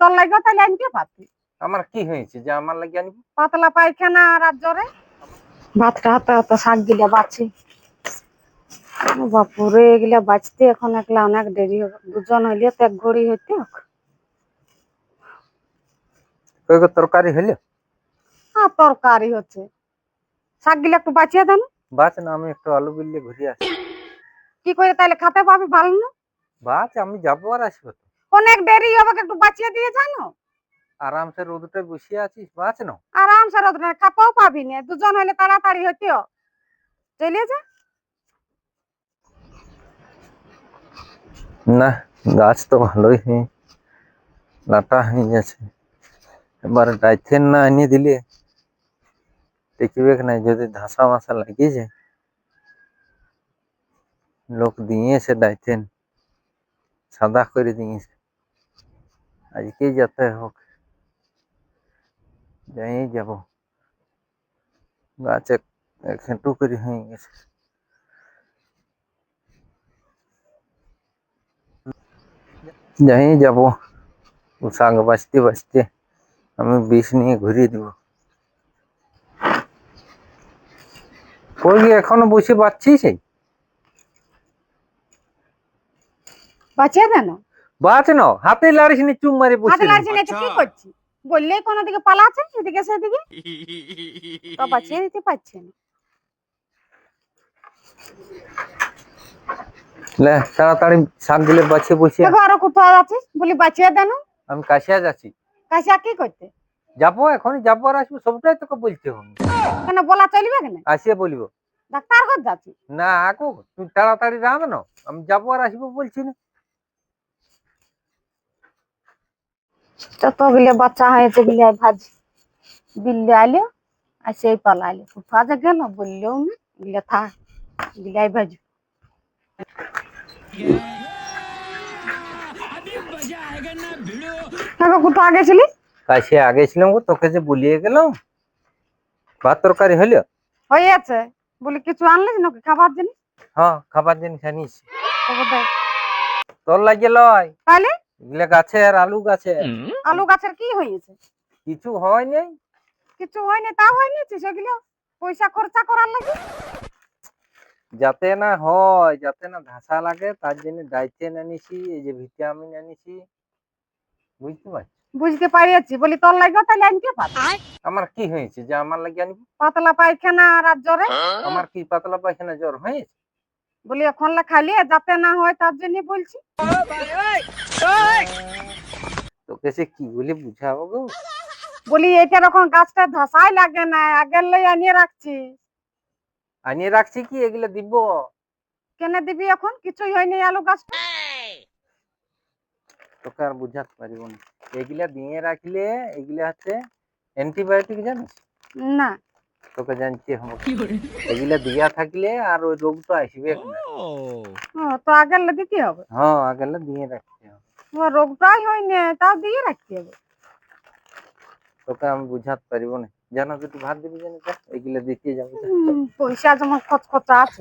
তোর লাগে তাহলে আনতে পারতি আমার কি হয়েছে যে আমার লাগে আনবি? পাতলা পায়খানা আর জ্বরে ভাতটা হাতে হাতে শাক গিলা বাঁচি। বাপুরে এগুলা বাঁচতে এখন একলা অনেক দেরি হবে দুজন হইলে তো এক ঘড়ি হইতে তরকারি হইল? আর তরকারি হচ্ছে। শাক গিলা একটু বাঁচিয়ে দেন বাস না আমি একটু আলু বিল্লে ঘুরে আসি। কি করে তাহলে খেতে পাবি ভালো না? বাস আমি যাব আর আসব তো। অনেক দেরি হবে একটু বাঁচিয়ে দিয়ে জানো? আরামসে রোদটা বসে আছিস বাস না। আরামসে রোদ্রে খাপাও পাবি না দুজন হইলে তাড়াতাড়ি হইতেও চলে যা। না গাছ তো ভালোই হয়ে লাটা হয়ে গেছে। এবার ডাইথেন না এনে দিলে টিকবে না যদি ধাসা মাসা লাগিয়ে যায় লোক দিয়েছে ডাইথেন সাদা করে দিয়েছে। আজকেই যেতে হোক যাই যাব গাছ এক এক হেঁটু করে হয়ে গেছে যাই যাব শাক বাঁচতে বাঁচতে আমি বিষ নিয়ে ঘুরিয়ে দিব ওই যে এখনও বসে বাঁচছিস এই? বাঁচিয়ে দেন বাঁচ না হাতে লাড়িস নি চুম মারি বসে হাতে রইস। তো কি করছি? বললেই কোনো দিকে পালাচ্ছে সেদিকে তো বাঁচিয়ে দিতে পারছে না। লে তাড়াতাড়ি বাঁচিয়ে বসে দেখো আরও কোথাও আছিস বলি বাঁচিয়ে দেন। আমি কাশিয়া যাচ্ছি। কাশিয়া কি করতে? যাব এখনই যাব আর আসব সবটাই তোকে বলতে হবে। কেন বলা চলবে কেন? আসিয়ে বলব। ডাক্তার ঘর যাচ্ছি। না আকু তুই তাড়াতাড়ি রাঁধ না। আমি যাব আর আসব বলছি না। যতগুলো বাচ্চা হয়েছে গিলে ভাজি। বিল্লে আইলো আর সেই পালা পালাইলো কোথাও যে গেল বললেও না গিলে থাক গিলাই ভাজি। কোথাও আগে ছিলি? কাশিয়া আগে ছিলাম গো, তোকে যে বলিয়ে গেলাম। ভাত তরকারি হলো হয়েছে। বলি কিছু আনলিস নাকি? খাবার জিনিস? হ্যাঁ খাবার জিনিস আনিস। তোর লাগে লয়। তাহলে এগুলা গাছে আর আলু গাছে আলু গাছের কি হয়েছে? কিছু হয় নাই। কিছু হয়নি তা হয়নি সেগুলো? পয়সা খরচা করার লাগে? যাতে না হয় যাতে না ঘাসা লাগে তার জন্য ডাইটেন আনিছি এই যে ভিটামিন আনিছি বুঝতে পারছি? বুঝতে পারিয়েছি বলি তোর লাগে তাহলে আনতে পারি। আমার কি হয়েছে? যে আমার লাগে আনবি? পাতলা পায়খানা আর জ্বরে? আমার কি পাতলা পায়খানা জ্বর হয়েছে? বলি এখন খালি যাতে না হয় তার জন্য বলছি। তোকে সে কি বলে বুঝাবো গো? বলি এটা যখন গাছটা ধসাই লাগে না আগের লাই আনিয়ে রাখছি। আনিয়ে রাখছি কি? এগুলা দিব? কেনে দিবি এখন? কিছুই হয়নি আলু গাছটা। তোকে আর বুঝাতে পারিব না। এগুলা দিয়ে রাখলে এগুলা হচ্ছে অ্যান্টিবায়োটিক জানিস? না। তোকে জানতে হবে এগুলা দিয়া থাকলে আর ওই রোগটা আসবে না ও, তো আগের লা দিতে হবে? হ্যাঁ আগেলা দিয়ে রাখতে হবে। ও, রোগটাই হয়নি তাও দিয়ে রাখতে হবে। তোকে আমি বুঝাতে পারিব না। জানো তুই ভাত দিবি জানি তো এগুলা দিতে যাব। তো। হুম, পয়সা যেমন খচখচা আছে।